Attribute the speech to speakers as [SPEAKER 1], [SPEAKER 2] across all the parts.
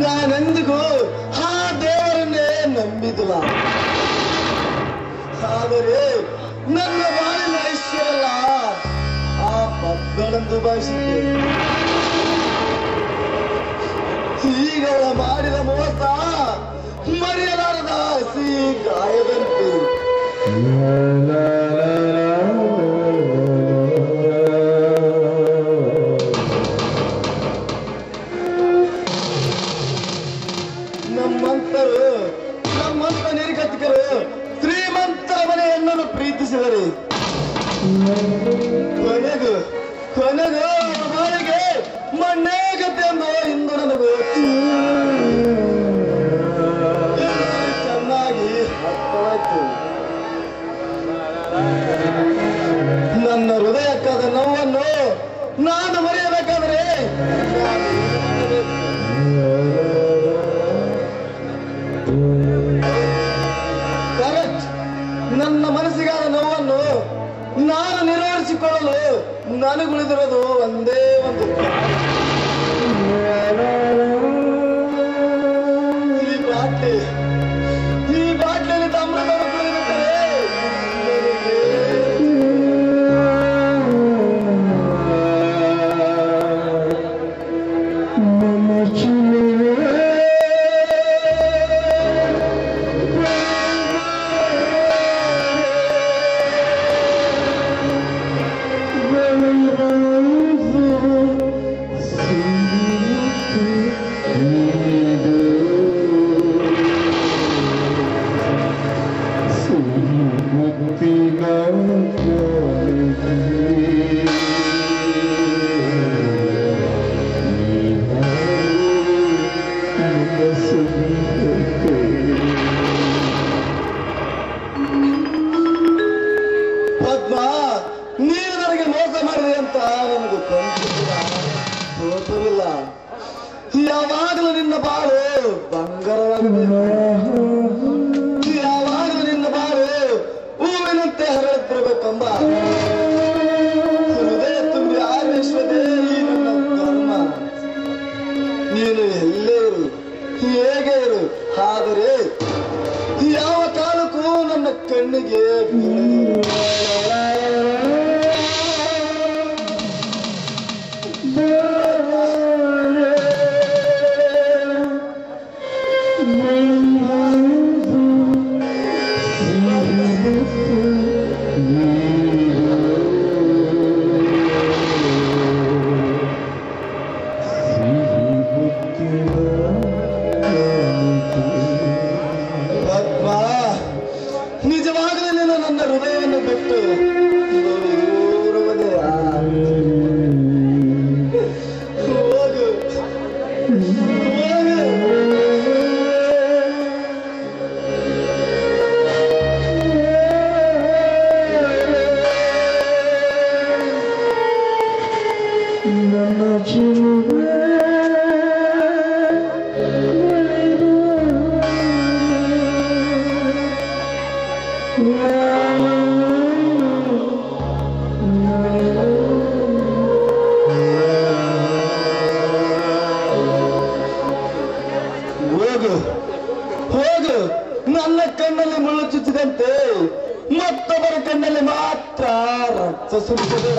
[SPEAKER 1] ನಾನೆಂದಿಗೂ ಆ ದೇವರನ್ನೇ ನಂಬಿದಿಲ್ಲ. ಆದರೆ ನನ್ನ ಬಾಳಿನ ಐಶ್ವರ್ಯಲ್ಲ, ಆ ಪದ್ಮಳೆಂದು ಭಾವಿಸಿದ್ದೆ. ಈಗ ಮಾಡಿದ ಮೋಸ ಮರೆಯಲಾರದ ಹಸಿ ಗಾಯದಂತೆ. ಕೊನೆಗೂ ಕೊನೆಗೂ ಅವರಿಗೆ ಮಣ್ಣೇ ಗತಿ ಎಂದು ಇಂದು ನನಗೆ ಚೆನ್ನಾಗಿ ಅರ್ಥವಾಯ್ತು. ನನ್ನ ಹೃದಯಕ್ಕಾದ ನೋವನ್ನು ನಾನು ಮರೆಯಬೇಕಾದರೆ ನಿರ್ವಹಿಸಿಕೊಳ್ಳಲು ನನಗುಳಿದಿರೋದು ಒಂದೇ ಒಂದು ನನಗೆ ತೋರಿಲ್ಲ ಯಾವಾಗಲೂ ನಿನ್ನ ಬಾಳು ಬಂಗಾರವಾಗಿದೆ. ಯಾವಾಗಲೂ ನಿನ್ನ ಬಾಳು ಹೂವಿನಂತೆ ಹರಡುತ್ತಿರಬೇಕೆಂಬ. ಹೃದಯ ತುಂಬಿ ಆವೇಶವೇ ಈ ನನ್ನ ಧರ್ಮ. ನೀನು ಎಲ್ಲೇ ಇರು, ಹೇಗೆ ಇರು ಆದರೆ ಯಾವ ಕಾಲಕ್ಕೂ ನನ್ನ ಕಣ್ಣಿಗೆ ನಿಜವಾಗಲೂ ನೀನು ನನ್ನ ಹೃದಯವನ್ನು ಬಿಟ್ಟು ನನ್ನ ಕಣ್ಣಲ್ಲಿ ಮುಳ್ಳು ಚುಚ್ಚಿದಂತೆ ಮತ್ತೊಬ್ಬರ ಕಣ್ಣಲ್ಲಿ ಮಾತ್ರ ರಕ್ತ ಸುರಿಸಬೇಡ.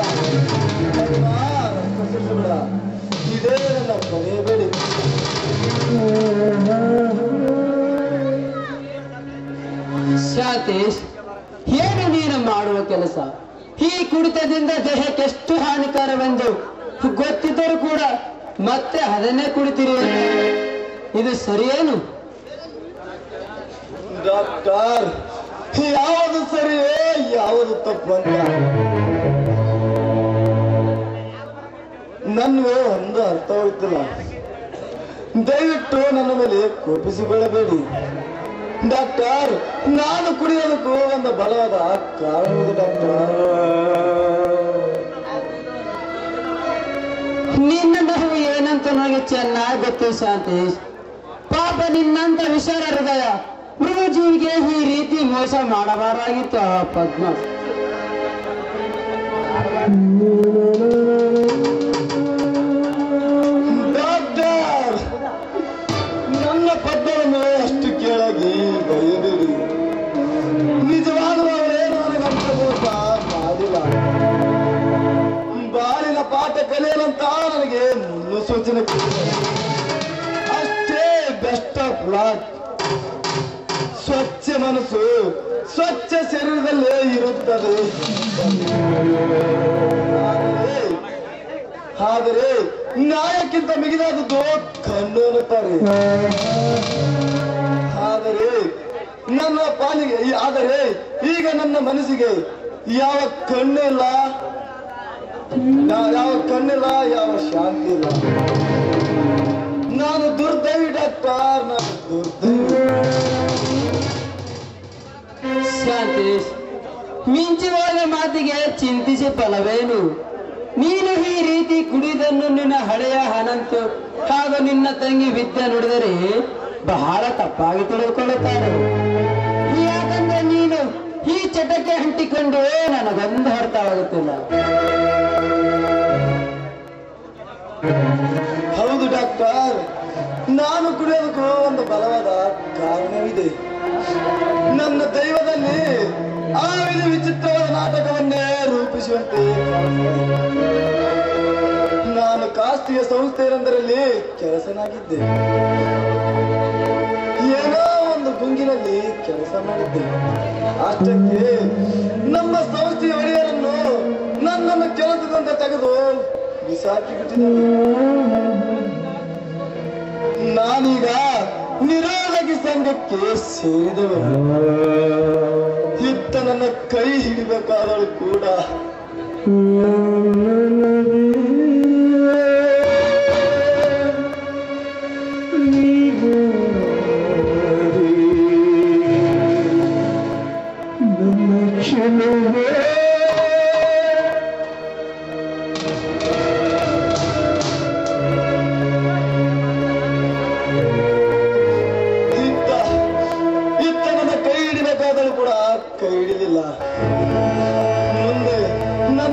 [SPEAKER 2] ಶಾಂತೇಶ್ ಏನು ನೀನು ಮಾಡುವ ಕೆಲಸ? ಈ ಕುಡಿತದಿಂದ ದೇಹಕ್ಕೆ ಎಷ್ಟು ಹಾನಿಕರವೆಂದು ಗೊತ್ತಿದ್ದರೂ ಕೂಡ ಮತ್ತೆ ಅದನ್ನೇ ಕುಡಿತೀರಿ ಇದು ಸರಿಯೇನು?
[SPEAKER 1] ಡಾಕ್ಟರ್, ಯಾವುದು ಸರಿಯೇ, ಯಾವುದು ತಪ್ಪು ಅಂತ. ನನ್ಗೆ ಒಂದು ಅರ್ಥವಾಗುತ್ತಿಲ್ಲ ದಯವಿಟ್ಟು ನನ್ನ ಮೇಲೆ ಕೋಪಿಸಿಕೊಳ್ಳಬೇಡಿ. ಡಾಕ್ಟರ್, ನಾನು ಕುಡಿಯೋದಕ್ಕೂ ಒಂದು ಬಲವಾದ ಕಾರಣವಿದೆ ಡಾಕ್ಟರ್.
[SPEAKER 2] ನಿನ್ನ ನೋವು ಏನಂತ ನನಗೆ ಚೆನ್ನಾಗಿ ಗೊತ್ತು ಶಾಂತೇಶ್. ಪಾಪ ನಿನ್ನಂತ ವಿಶಾಲ ಹೃದಯ ಮೃಗಜೀವಿಗೆ ಈ ರೀತಿ ಮೋಸ ಮಾಡಬಾರಾಗಿತ್ತು ಪದ್ಮ.
[SPEAKER 1] ಅಷ್ಟೇ ಬೆಸ್ಟ್ ಆಫ್ ಲಾಕ್ ಸ್ವಚ್ಛ ಮನಸ್ಸು, ಸ್ವಚ್ಛ ಶರೀರದಲ್ಲೇ ಇರುತ್ತದೆ. ಆದರೆ ನ್ಯಾಯಕ್ಕಿಂತ ಮಿಗಿಲಾದದ್ದು ಕಣ್ಣು ಅನ್ನುತ್ತಾರೆ. ಆದರೆ ನನ್ನ ಪಾಲಿಗೆ ಆದರೆ ಈಗ ನನ್ನ ಮನಸ್ಸಿಗೆ ಯಾವ ಕಣ್ಣು ನಾ- ಯಾವ ಕಣ್ಣಿಲ್ಲ, ಯಾವ ಶಾಂತಿ ಇಲ್ಲ. ನಾನು ದುರ್ದೈವಿ ಡಾಕ್ಟರ್ ನಾನು ದುರ್ದೈವಿ.
[SPEAKER 2] ಮಿಂಚುವಾದ ಮಾತಿಗೆ ಚಿಂತಿಸಿ ಫಲವೇನು? ನೀನು ಈ ರೀತಿ ಕುಡಿದನ್ನು ನಿನ್ನ ಹಳೆಯ ಹನಂತು ಹಾಗೂ ನಿನ್ನ ತಂಗಿ ವಿದ್ಯೆ ನುಡಿದರೆ ಬಹಳ ತಪ್ಪಾಗಿ ತಿಳಿದುಕೊಳ್ಳುತ್ತಾರೆ ಯಾಕಂದ್ರೆ ನೀನು ಈ ಚಟಕ್ಕೆ ಅಂಟಿಕೊಂಡು ನನಗೊಂದು ಅರ್ಥವಾಗುತ್ತಿಲ್ಲ.
[SPEAKER 1] ಡಾಕ್ಟರ್. ನಾನು ಕುಡಿಯೋದಕ್ಕೂ ಒಂದು ಬಲವಾದ ಕಾರಣವಿದೆ. ನನ್ನ ದೈವದಲ್ಲಿ ಆ ವಿಧ ವಿಚಿತ್ರವಾದ ನಾಟಕವನ್ನೇ ರೂಪಿಸುವಂತೆ. ನಾನು ಕಾಸ್ತಿಯ ಸಂಸ್ಥೆಯೊಂದರಲ್ಲಿ ಕೆಲಸನಾಗಿದ್ದೆ. ಏನೋ ಒಂದು ಗುಂಗಿನಲ್ಲಿ ಕೆಲಸ ಮಾಡಿದ್ದೆ. ಅಷ್ಟಕ್ಕೆ ನಮ್ಮ ಸಂಸ್ಥೆಯ ಒಡೆಯರನ್ನು ನನ್ನನ್ನು ಕೆಲಸದಿಂದ ತೆಗೆದು ಬಿಸಾಕಿ ನಾನೀಗ ನಿರೋಧಕಿ ಸಂಘಕ್ಕೆ ಸೇರಿದವನು. ಇತ್ತ ನನ್ನ ಕೈ ಹಿಡಿಬೇಕಾದಳು ಕೂಡ.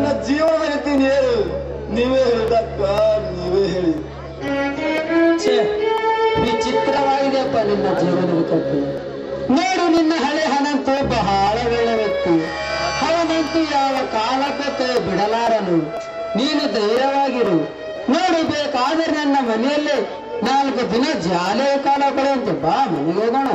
[SPEAKER 1] ನನ್ನ ಜೀವನ ಹೇಳ್ತೀನಿ ಹೇಳು. ನೀವೇ ಹೇಳಿದಕ್ಕ ನೀವೇ ಹೇಳಿ.
[SPEAKER 2] ವಿಚಿತ್ರವಾಗಿದೆಯಪ್ಪ ನಿನ್ನ ಜೀವನ ಕಟ್ಟು ನೋಡು ನಿನ್ನ ಹಳೆ ಹಣಂತೂ ಬಹಳ ವೇಳೆ ವ್ಯಕ್ತಿ. ಅವನಂತೂ ಯಾವ ಕಾಲಕ್ಕೆ ಬಿಡಲಾರನು. ನೀನು ಧೈರ್ಯವಾಗಿರು. ನೋಡು ಬೇಕಾದ್ರೆ ನನ್ನ ಮನೆಯಲ್ಲೇ ನಾಲ್ಕು ದಿನ ಜಾಲೆಯ ಕಾಲ ಅಂತ ಬಾ ಮನೆಗೆ ಹೋಗೋಣ.